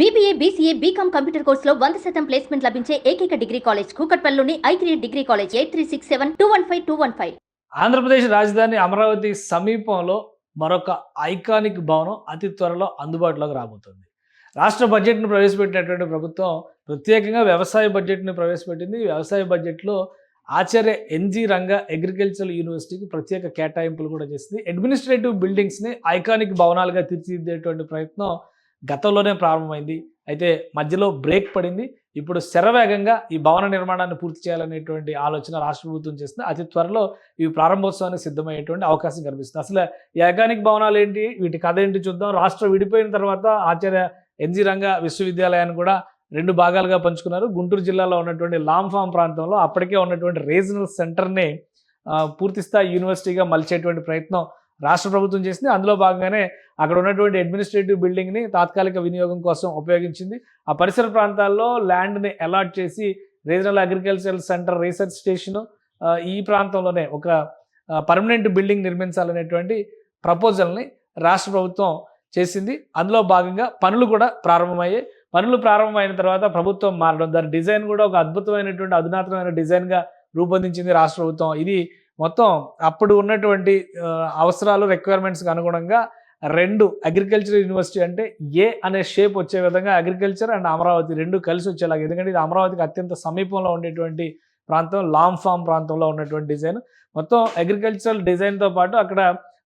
BBA BCA BCom computer కోర్సులో వంద శాతం ప్లేస్మెంట్ లభించే ఏకైక degree college కూకట్పల్లిలోని I three degree college eight three six seven two one five two one five Andhra Pradesh రాజధాని అమరావతి సమీపంలో మరొక ఐకానిక్ భవనం అతి త్వరలో అందుబాటులోకి రాబోతుంది. రాష్ట్ర బడ్జెట్ను ప్రవేశపెట్టినటువంటి ప్రభుత్వం ప్రత్యేకంగా వ్యవసాయ బడ్జెట్ను ప్రవేశపెట్టింది. వ్యవసాయ బడ్జెట్లో ఆచార్య ఎన్జీ రంగ అగ్రికల్చరల్ యూనివర్సిటీకి ప్రత్యేక కేటాయింపులు కూడా చేసింది. అడ్మినిస్ట్రేటివ్ బిల్డింగ్స్ని ఐకానిక్ భవనాలుగా తీర్చిదిద్దేటువంటి ప్రయత్నం గతంలోనే ప్రారంభమైంది. అయితే మధ్యలో బ్రేక్ పడింది. ఇప్పుడు శరవేగంగా ఈ భవన నిర్మాణాన్ని పూర్తి చేయాలనేటువంటి ఆలోచన రాష్ట్ర ప్రభుత్వం చేస్తుంది. అతి త్వరలో ఇవి ప్రారంభోత్సవానికి సిద్ధమయ్యేటువంటి అవకాశం కనిపిస్తుంది అసలు ఈ ఐకానిక్ భవనాలు ఏంటి? వీటి కథ ఏంటి చూద్దాం. రాష్ట్రం విడిపోయిన తర్వాత ఆచార్య ఎన్జీ రంగ విశ్వవిద్యాలయాన్ని కూడా రెండు భాగాలుగా పంచుకున్నారు. గుంటూరు జిల్లాలో ఉన్నటువంటి లాంఫామ్ ప్రాంతంలో అప్పటికే ఉన్నటువంటి రీజనల్ సెంటర్ని పూర్తిస్థాయి యూనివర్సిటీగా మలిచేటువంటి ప్రయత్నం రాష్ట్ర ప్రభుత్వం చేసింది. అందులో భాగంగానే అక్కడ ఉన్నటువంటి అడ్మినిస్ట్రేటివ్ బిల్డింగ్ని తాత్కాలిక వినియోగం కోసం ఉపయోగించింది. ఆ పరిసర ప్రాంతాల్లో ల్యాండ్ని అలాట్ చేసి regional agricultural centre research station ఈ ప్రాంతంలోనే ఒక పర్మనెంట్ బిల్డింగ్ నిర్మించాలనేటువంటి ప్రపోజల్ని రాష్ట్ర ప్రభుత్వం చేసింది. అందులో భాగంగా పనులు కూడా ప్రారంభమయ్యాయి. పనులు ప్రారంభమైన తర్వాత ప్రభుత్వం మారడం. దాని డిజైన్ కూడా ఒక అద్భుతమైనటువంటి అధునాతనమైన డిజైన్గా రూపొందించింది రాష్ట్ర ప్రభుత్వం. ఇది మొత్తం అప్పుడు ఉన్నటువంటి అవసరాలు రిక్వైర్మెంట్స్కి అనుగుణంగా రెండు అగ్రికల్చర్ యూనివర్సిటీ అంటే ఏ అనే షేప్ వచ్చే విధంగా అగ్రికల్చర్ అండ్ అమరావతి రెండు కలిసి వచ్చేలాగా. ఎందుకంటే ఇది అమరావతికి అత్యంత సమీపంలో ఉండేటువంటి ప్రాంతం లాంగ్ ఫామ్ ప్రాంతంలో ఉన్నటువంటి డిజైన్ మొత్తం అగ్రికల్చరల్ డిజైన్తో పాటు అక్కడ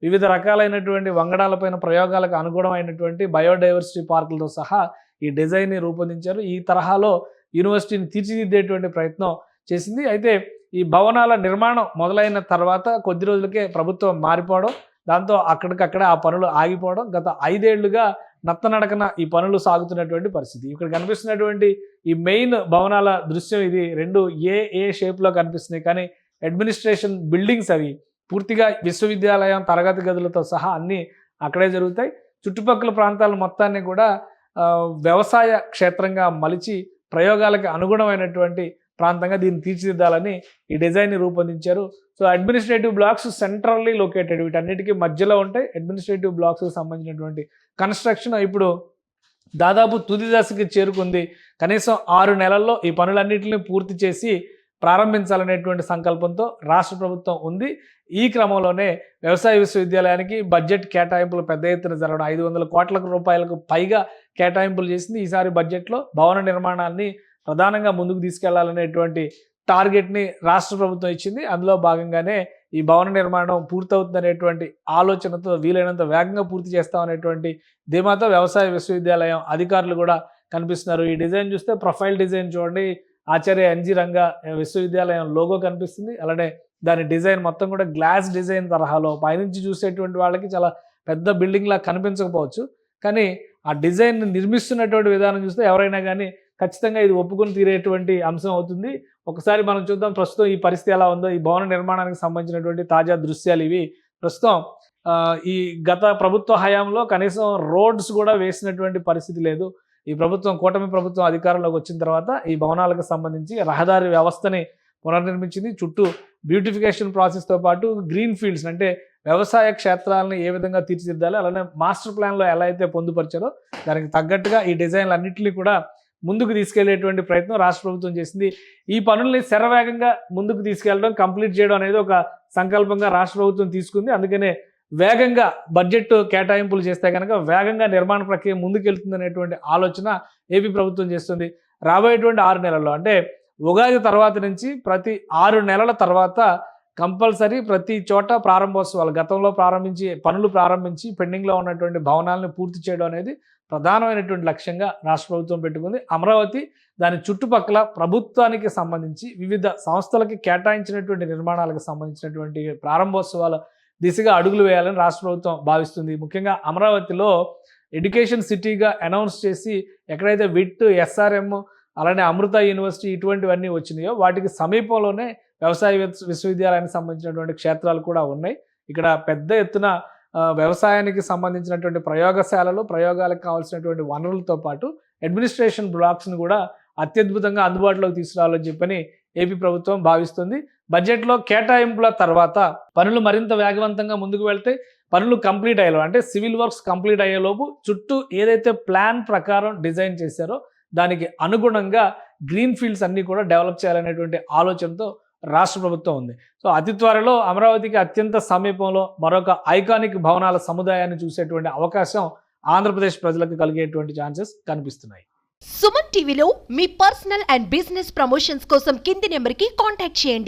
వివిధ రకాలైనటువంటి వంగడాలపైన ప్రయోగాలకు అనుగుణమైనటువంటి బయోడైవర్సిటీ పార్కులతో సహా ఈ డిజైన్ని రూపొందించారు. ఈ తరహాలో యూనివర్సిటీని తీర్చిదిద్దేటువంటి ప్రయత్నం చేసింది. అయితే ఈ భవనాల నిర్మాణం మొదలైన తర్వాత కొద్ది రోజులకే ప్రభుత్వం మారిపోవడం దాంతో అక్కడికక్కడే ఆ పనులు ఆగిపోవడం గత ఐదేళ్ళుగా నత్తనడకన ఈ పనులు సాగుతున్నటువంటి పరిస్థితి. ఇక్కడ కనిపిస్తున్నటువంటి ఈ మెయిన్ భవనాల దృశ్యం ఇది రెండు ఏ ఏ షేప్లో కనిపిస్తున్నాయి కానీ అడ్మినిస్ట్రేషన్ బిల్డింగ్స్ అవి పూర్తిగా విశ్వవిద్యాలయం తరగతి గదులతో సహా అన్నీ అక్కడే జరుగుతాయి. చుట్టుపక్కల ప్రాంతాల మొత్తాన్ని కూడా వ్యవసాయ క్షేత్రంగా మలిచి ప్రయోగాలకు అనుగుణమైనటువంటి ప్రాంతంగా దీన్ని తీర్చిదిద్దాలని ఈ డిజైన్ని రూపొందించారు. So administrative blocks centrally located వీటన్నిటికీ మధ్యలో ఉంటాయి. అడ్మినిస్ట్రేటివ్ బ్లాక్స్కి సంబంధించినటువంటి కన్స్ట్రక్షన్ ఇప్పుడు దాదాపు తుది దశకి చేరుకుంది. కనీసం ఆరు నెలల్లో ఈ పనులన్నింటినీ పూర్తి చేసి ప్రారంభించాలనేటువంటి సంకల్పంతో రాష్ట్ర ప్రభుత్వం ఉంది. ఈ క్రమంలోనే వ్యవసాయ విశ్వవిద్యాలయానికి బడ్జెట్ కేటాయింపులు పెద్ద ఎత్తున జరగడం. ఐదు వందల కోట్ల రూపాయలకు పైగా కేటాయింపులు చేసింది ఈసారి బడ్జెట్లో భవన నిర్మాణాన్ని ప్రధానంగా ముందుకు తీసుకెళ్ళాలనేటువంటి టార్గెట్ని రాష్ట్ర ప్రభుత్వం ఇచ్చింది. అందులో భాగంగానే ఈ భవన నిర్మాణం పూర్తవుతుందనేటువంటి ఆలోచనతో వీలైనంత వేగంగా పూర్తి చేస్తామనేటువంటి ధీమాతో వ్యవసాయ విశ్వవిద్యాలయం అధికారులు కూడా కనిపిస్తున్నారు. ఈ డిజైన్ చూస్తే ప్రొఫైల్ డిజైన్ చూడండి. ఆచార్య ఎన్జి రంగ విశ్వవిద్యాలయం లోగో కనిపిస్తుంది. అలానే దాని డిజైన్ మొత్తం కూడా గ్లాస్ డిజైన్ తరహాలో పైనుంచి చూసేటువంటి వాళ్ళకి చాలా పెద్ద బిల్డింగ్ లా కనిపించకపోవచ్చు. కానీ ఆ డిజైన్ నిర్మిస్తున్నటువంటి విధానం చూస్తే ఎవరైనా కానీ ఖచ్చితంగా ఇది ఒప్పుకొని తీరేటువంటి అంశం అవుతుంది. ఒకసారి మనం చూద్దాం ప్రస్తుతం ఈ పరిస్థితి ఎలా ఉందో ఈ భవన నిర్మాణానికి సంబంధించినటువంటి తాజా దృశ్యాలు ఇవి. ప్రస్తుతం ఈ గత ప్రభుత్వ హయాంలో కనీసం రోడ్స్ కూడా వేసినటువంటి పరిస్థితి లేదు. ఈ ప్రభుత్వం కూటమి ప్రభుత్వం అధికారంలోకి వచ్చిన తర్వాత ఈ భవనాలకు సంబంధించి రహదారి వ్యవస్థని పునర్నిర్మించింది. చుట్టూ బ్యూటిఫికేషన్ ప్రాసెస్తో పాటు గ్రీన్ ఫీల్డ్స్ అంటే వ్యవసాయ క్షేత్రాలను ఏ విధంగా తీర్చిదిద్దాలి అలానే మాస్టర్ ప్లాన్లో ఎలా అయితే పొందుపరిచారో దానికి తగ్గట్టుగా ఈ డిజైన్లు అన్నింటినీ కూడా ముందుకు తీసుకెళ్ళేటువంటి ప్రయత్నం రాష్ట్ర ప్రభుత్వం చేసింది. ఈ పనుల్ని శరవేగంగా ముందుకు తీసుకెళ్ళడం కంప్లీట్ చేయడం అనేది ఒక సంకల్పంగా రాష్ట్ర ప్రభుత్వం తీసుకుంది. అందుకనే వేగంగా బడ్జెట్ కేటాయింపులు చేస్తే కనుక వేగంగా నిర్మాణ ప్రక్రియ ముందుకెళ్తుంది అనేటువంటి ఆలోచన ఏపీ ప్రభుత్వం చేస్తుంది. రాబోయేటువంటి ఆరు నెలల్లో అంటే ఉగాది తర్వాత నుంచి ప్రతి ఆరు నెలల తర్వాత కంపల్సరీ ప్రతి చోట ప్రారంభోత్సవాలు గతంలో ప్రారంభించి పనులు ప్రారంభించి పెండింగ్లో ఉన్నటువంటి భవనాలను పూర్తి చేయడం అనేది ప్రధానమైనటువంటి లక్ష్యంగా రాష్ట్ర ప్రభుత్వం పెట్టుకుంది. అమరావతి దాని చుట్టుపక్కల ప్రభుత్వానికి సంబంధించి వివిధ సంస్థలకి కేటాయించినటువంటి నిర్మాణాలకు సంబంధించినటువంటి ప్రారంభోత్సవాల దిశగా అడుగులు వేయాలని రాష్ట్ర ప్రభుత్వం భావిస్తుంది. ముఖ్యంగా అమరావతిలో ఎడ్యుకేషన్ సిటీగా అనౌన్స్ చేసి ఎక్కడైతే విట్ ఎస్ఆర్ఎం అలానే అమృత యూనివర్సిటీ ఇటువంటివన్నీ వచ్చినాయో వాటికి సమీపంలోనే వ్యవసాయ విశ్వవిద్యాలయానికి సంబంధించినటువంటి క్షేత్రాలు కూడా ఉన్నాయి. ఇక్కడ పెద్ద ఎత్తున వ్యవసాయానికి సంబంధించినటువంటి ప్రయోగశాలలు ప్రయోగాలకు కావాల్సినటువంటి వనరులతో పాటు అడ్మినిస్ట్రేషన్ బ్లాక్స్ని కూడా అత్యద్భుతంగా అందుబాటులోకి తీసుకురావాలని చెప్పని ఏపీ ప్రభుత్వం భావిస్తుంది. బడ్జెట్లో కేటాయింపుల తర్వాత పనులు మరింత వేగవంతంగా ముందుకు వెళ్తే పనులు కంప్లీట్ అయ్యేలోపు అంటే సివిల్ వర్క్స్ కంప్లీట్ అయ్యేలోపు చుట్టూ ఏదైతే ప్లాన్ ప్రకారం డిజైన్ చేశారో దానికి అనుగుణంగా గ్రీన్ ఫీల్డ్స్ అన్నీ కూడా డెవలప్ చేయాలనేటువంటి ఆలోచనతో రాష్ట్ర ప్రభుత్వం ఉంది. సో అతి త్వరలో అమరావతికి అత్యంత సమీపంలో మరొక ఐకానిక్ భవనాల సముదాయాన్ని చూసేటువంటి అవకాశం ఆంధ్రప్రదేశ్ ప్రజలకు కలిగేటువంటి ఛాన్సెస్ కనిపిస్తున్నాయి. సుమన్ టీవీలో మీ పర్సనల్ అండ్ బిజినెస్ ప్రమోషన్స్ కోసం కింది నెంబర్కి కాంటాక్ట్ చేయండి.